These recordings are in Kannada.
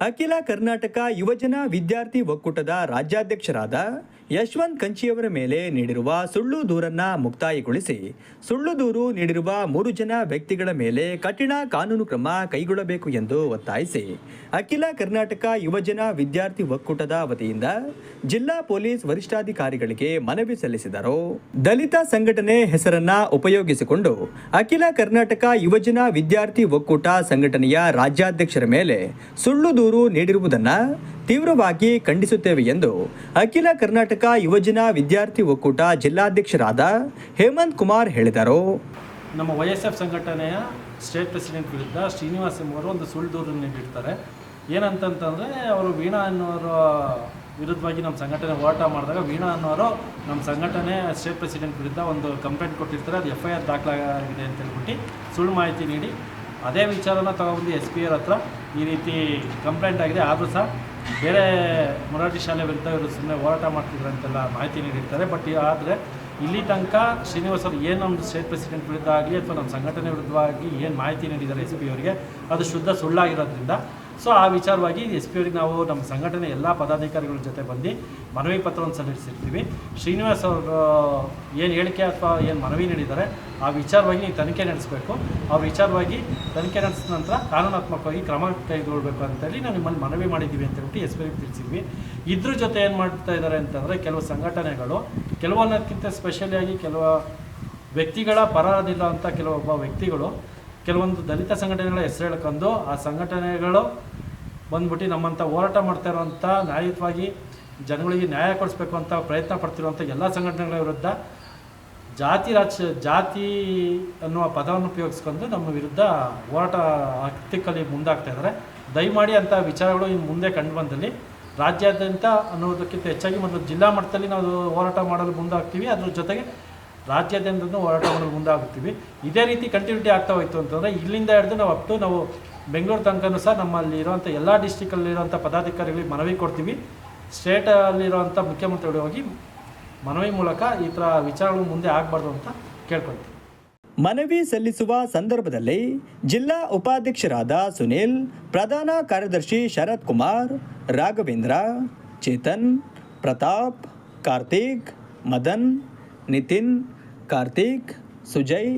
ಅಖಿಲ ಕರ್ನಾಟಕ ಯುವಜನ ವಿದ್ಯಾರ್ಥಿ ಒಕ್ಕೂಟದ ರಾಜ್ಯಾಧ್ಯಕ್ಷರಾದ ಯಶವಂತ್ ಕಂಚಿಯವರ ಮೇಲೆ ನೀಡಿರುವ ಸುಳ್ಳು ದೂರನ್ನ ಮುಕ್ತಾಯಗೊಳಿಸಿ, ಸುಳ್ಳು ದೂರು ನೀಡಿರುವ ಮೂರು ಜನ ವ್ಯಕ್ತಿಗಳ ಮೇಲೆ ಕಠಿಣ ಕಾನೂನು ಕ್ರಮ ಕೈಗೊಳ್ಳಬೇಕು ಎಂದು ಒತ್ತಾಯಿಸಿ, ಅಖಿಲ ಕರ್ನಾಟಕ ಯುವಜನ ವಿದ್ಯಾರ್ಥಿ ಒಕ್ಕೂಟದ ವತಿಯಿಂದ ಜಿಲ್ಲಾ ಪೊಲೀಸ್ ವರಿಷ್ಠಾಧಿಕಾರಿಗಳಿಗೆ ಮನವಿ ಸಲ್ಲಿಸಿದರು. ದಲಿತ ಸಂಘಟನೆ ಹೆಸರನ್ನ ಉಪಯೋಗಿಸಿಕೊಂಡು ಅಖಿಲ ಕರ್ನಾಟಕ ಯುವಜನ ವಿದ್ಯಾರ್ಥಿ ಒಕ್ಕೂಟ ಸಂಘಟನೆಯ ರಾಜ್ಯಾಧ್ಯಕ್ಷರ ಮೇಲೆ ಸುಳ್ಳು ದೂರು ನೀಡಿರುವುದನ್ನ ತೀವ್ರವಾಗಿ ಖಂಡಿಸುತ್ತೇವೆ ಎಂದು ಅಖಿಲ ಕರ್ನಾಟಕ ಯುವಜನ ವಿದ್ಯಾರ್ಥಿ ಒಕ್ಕೂಟ ಜಿಲ್ಲಾಧ್ಯಕ್ಷರಾದ ಹೇಮಂತ್ ಕುಮಾರ್ ಹೇಳಿದರು. ನಮ್ಮ ವೈ ಸಂಘಟನೆಯ ಸ್ಟೇಟ್ ಪ್ರೆಸಿಡೆಂಟ್ ವಿರುದ್ಧ ಶ್ರೀನಿವಾಸ್ ಎಂಬುವರು ಒಂದು ಸುಳ್ಳು ದೂರು ನೀಡಿರ್ತಾರೆ. ಏನಂತಂತಂದರೆ ಅವರು ವೀಣಾ ಅನ್ನೋರ ವಿರುದ್ಧವಾಗಿ ನಮ್ಮ ಸಂಘಟನೆ ಹೋರಾಟ ಮಾಡಿದಾಗ ವೀಣಾ ಅನ್ನೋರು ನಮ್ಮ ಸಂಘಟನೆ ಸ್ಟೇಟ್ ಪ್ರೆಸಿಡೆಂಟ್ ವಿರುದ್ಧ ಒಂದು ಕಂಪ್ಲೇಂಟ್ ಕೊಟ್ಟಿರ್ತಾರೆ. ಅದು ಎಫ್ ಐ ಆರ್ ದಾಖಲಾಗಿದೆ ಅಂತ ಹೇಳ್ಬಿಟ್ಟು ಸುಳ್ಳು ಮಾಹಿತಿ ನೀಡಿ. ಅದೇ ವಿಚಾರನ ತಗೊಂಡು ಎಸ್ ಪಿ ಆರ್ ಹತ್ರ ಈ ರೀತಿ ಕಂಪ್ಲೇಂಟ್ ಆಗಿದೆ. ಆದರೂ ಸಹ ಬೇರೆ ಮರಾಠಿ ಶಾಲೆ ವಿರುದ್ಧ ಇವರು ಸುಮ್ಮನೆ ಹೋರಾಟ ಮಾಡ್ತಿದ್ರು ಅಂತೆಲ್ಲ ಮಾಹಿತಿ ನೀಡಿರ್ತಾರೆ. ಬಟ್ ಆದರೆ ಇಲ್ಲಿ ತನಕ ಶ್ರೀನಿವಾಸ್ ಅವರು ಏನು ನಮ್ಮ ಸ್ಟೇಟ್ ಪ್ರೆಸಿಡೆಂಟ್ ವಿರುದ್ಧ ಆಗಲಿ ಅಥವಾ ನಮ್ಮ ಸಂಘಟನೆ ವಿರುದ್ಧವಾಗಿ ಏನು ಮಾಹಿತಿ ನೀಡಿದ್ದಾರೆ ಎಸ್ ಪಿ ಅವರಿಗೆ, ಅದು ಶುದ್ಧ ಸುಳ್ಳಾಗಿರೋದ್ರಿಂದ ಸೊ ಆ ವಿಚಾರವಾಗಿ ಎಸ್ ಪಿ ಅವರಿಗೆ ನಾವು ನಮ್ಮ ಸಂಘಟನೆ ಎಲ್ಲ ಪದಾಧಿಕಾರಿಗಳ ಜೊತೆ ಬಂದು ಮನವಿ ಪತ್ರವನ್ನು ಸಲ್ಲಿಸಿರ್ತೀವಿ. ಶ್ರೀನಿವಾಸ್ ಅವರು ಏನು ಹೇಳಿಕೆ ಅಥವಾ ಏನು ಮನವಿ ನೀಡಿದ್ದಾರೆ, ಆ ವಿಚಾರವಾಗಿ ನೀವು ತನಿಖೆ ನಡೆಸಬೇಕು. ಆ ವಿಚಾರವಾಗಿ ತನಿಖೆ ನಡೆಸಿದ ನಂತರ ಕಾನೂನಾತ್ಮಕವಾಗಿ ಕ್ರಮ ಕೈಗೊಳ್ಳಬೇಕು ಅಂತೇಳಿ ನಾವು ನಿಮ್ಮಲ್ಲಿ ಮನವಿ ಮಾಡಿದ್ದೀವಿ ಅಂತ ಹೇಳ್ಬಿಟ್ಟು ಎಸ್ ಪಿ ಅವ್ರಿಗೆ ತಿಳಿಸಿದ್ವಿ. ಇದ್ರ ಜೊತೆ ಏನು ಮಾಡ್ತಾ ಇದ್ದಾರೆ ಅಂತಂದರೆ ಕೆಲವು ಸಂಘಟನೆಗಳು, ಕೆಲವೊಂದಕ್ಕಿಂತ ಸ್ಪೆಷಲಿಯಾಗಿ ಕೆಲವು ವ್ಯಕ್ತಿಗಳ ಪರದಿಲ್ಲ ಕೆಲವೊಬ್ಬ ವ್ಯಕ್ತಿಗಳು ಕೆಲವೊಂದು ದಲಿತ ಸಂಘಟನೆಗಳ ಹೆಸರು ಹೇಳ್ಕೊಂಡು ಆ ಸಂಘಟನೆಗಳು ಬಂದ್ಬಿಟ್ಟು ನಮ್ಮಂಥ ಹೋರಾಟ ಮಾಡ್ತಾ ಇರುವಂಥ ನ್ಯಾಯಯುತವಾಗಿ ಜನಗಳಿಗೆ ನ್ಯಾಯ ಕೊಡಿಸ್ಬೇಕು ಅಂತ ಪ್ರಯತ್ನ ಪಡ್ತಿರುವಂಥ ಎಲ್ಲ ಸಂಘಟನೆಗಳ ವಿರುದ್ಧ ಜಾತಿ ರಾಜ ಜಾತಿ ಅನ್ನುವ ಪದವನ್ನು ಉಪಯೋಗಿಸ್ಕೊಂಡು ನಮ್ಮ ವಿರುದ್ಧ ಹೋರಾಟ ಹತ್ತಿಕ್ಕಲ್ಲಿ ಮುಂದಾಗ್ತಾ ಇದ್ದಾರೆ. ದಯಮಾಡಿ ಅಂಥ ವಿಚಾರಗಳು ಇನ್ನು ಮುಂದೆ ಕಂಡು ಬಂದಲ್ಲಿ. ರಾಜ್ಯಾದ್ಯಂತ ಅನ್ನೋದಕ್ಕಿಂತ ಹೆಚ್ಚಾಗಿ ಮೊದಲು ಜಿಲ್ಲಾ ಮಟ್ಟದಲ್ಲಿ ನಾವು ಹೋರಾಟ ಮಾಡಲು ಮುಂದಾಗ್ತೀವಿ. ಅದ್ರ ಜೊತೆಗೆ ರಾಜ್ಯಾದ್ಯಂತ ಹೋರಾಟ ಮಾಡಲು ಮುಂದಾಗುತ್ತೀವಿ. ಇದೇ ರೀತಿ ಕಂಟಿನ್ಯೂಟಿ ಆಗ್ತಾ ಹೋಯ್ತು ಅಂತಂದರೆ ಇಲ್ಲಿಂದ ಹಿಡಿದು ನಾವು ಅಪ್ ಟು ನಾವು ಬೆಂಗಳೂರು ತನಕನೂ ಸಹ ನಮ್ಮಲ್ಲಿ ಇರುವಂಥ ಎಲ್ಲ ಡಿಸ್ಟಿಕಲ್ಲಿರುವಂಥ ಪದಾಧಿಕಾರಿಗಳಿಗೆ ಮನವಿ ಕೊಡ್ತೀವಿ. ಸ್ಟೇಟಲ್ಲಿರುವಂಥ ಮುಖ್ಯಮಂತ್ರಿಗಳು ಹೋಗಿ ಮನವಿ ಮೂಲಕ ಈ ಥರ ವಿಚಾರಗಳು ಮುಂದೆ ಆಗಬಾರ್ದು ಅಂತ ಕೇಳ್ಕೊಳ್ತೀವಿ. ಮನವಿ ಸಲ್ಲಿಸುವ ಸಂದರ್ಭದಲ್ಲಿ ಜಿಲ್ಲಾ ಉಪಾಧ್ಯಕ್ಷರಾದ ಸುನೀಲ್, ಪ್ರಧಾನ ಕಾರ್ಯದರ್ಶಿ ಶರತ್ ಕುಮಾರ್, ರಾಘವೇಂದ್ರ, ಚೇತನ್, ಪ್ರತಾಪ್, ಕಾರ್ತಿಕ್, ಮದನ್, ನಿತಿನ್ ಕಾರ್ತಿಕ್ ಸುಜಯ್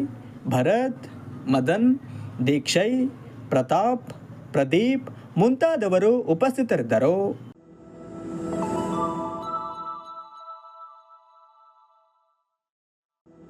ಭರತ್ ಮದನ್ ದೀಕ್ಷಯ್ ಪ್ರತಾಪ್ ಪ್ರದೀಪ್ ಮುಂತಾದವರು ಉಪಸ್ಥಿತರಿದ್ದರು.